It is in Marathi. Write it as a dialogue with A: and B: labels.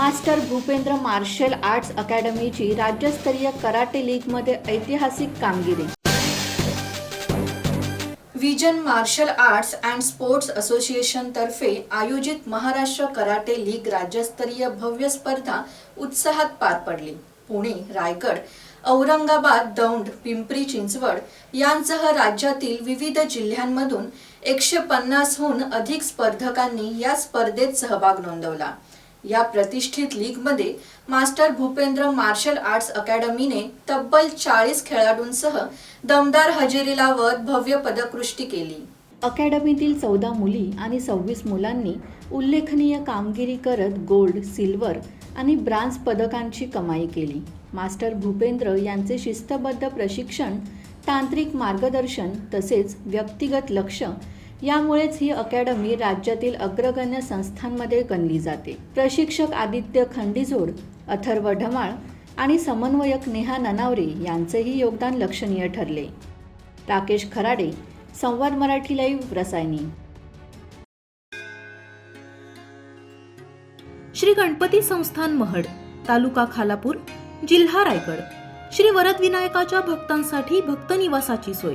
A: मास्टर भूपेंद्र मार्शल आर्ट्स अकॅडमीची राज्यस्तरीय कराटे लीगमध्ये ऐतिहासिक कामगिरी.
B: Vision martial arts and sports association तर्फे आयोजित महाराष्ट्र कराटे लीग राज्यस्तरीय भव्य स्पर्धा उत्साहात पार पडली. पुणे रायगड औरंगाबाद दौंड पिंपरी चिंचवड यांसह राज्यातील विविध जिल्ह्यांमधून एकशे पन्नासहून अधिक स्पर्धकांनी या स्पर्धेत सहभाग नोंदवला. या प्रतिष्ठित लीगमध्ये मास्टर भूपेंद्र मार्शल आर्ट्स अकॅडमीने तब्बल चाळीस खेळाडूंसह दमदार हजेरी लावत भव्य पदकृष्टी केली.
A: अकॅडमीतील चौदा मुली आणि सव्वीस मुलांनी उल्लेखनीय कामगिरी करत गोल्ड सिल्वर आणि ब्रांज पदकांची कमाई केली. मास्टर भूपेंद्र यांचे शिस्तबद्ध प्रशिक्षण तांत्रिक मार्गदर्शन तसेच व्यक्तिगत लक्ष यामुळेच ही अकॅडमी राज्यातील अग्रगण्य संस्थांमध्ये गणली जाते. प्रशिक्षक आदित्य खंडीजोड अथर्व ढमाळ आणि समन्वयक नेहा ननावरे यांचेही योगदान लक्षणीय ठरले. राकेश खराडे संवाद मराठी लाईव्ह रसायनी.
C: श्री गणपती संस्थान महड तालुका खालापूर जिल्हा रायगड. श्री वरदविनायकाच्या भक्तांसाठी भक्त निवासाची सोय.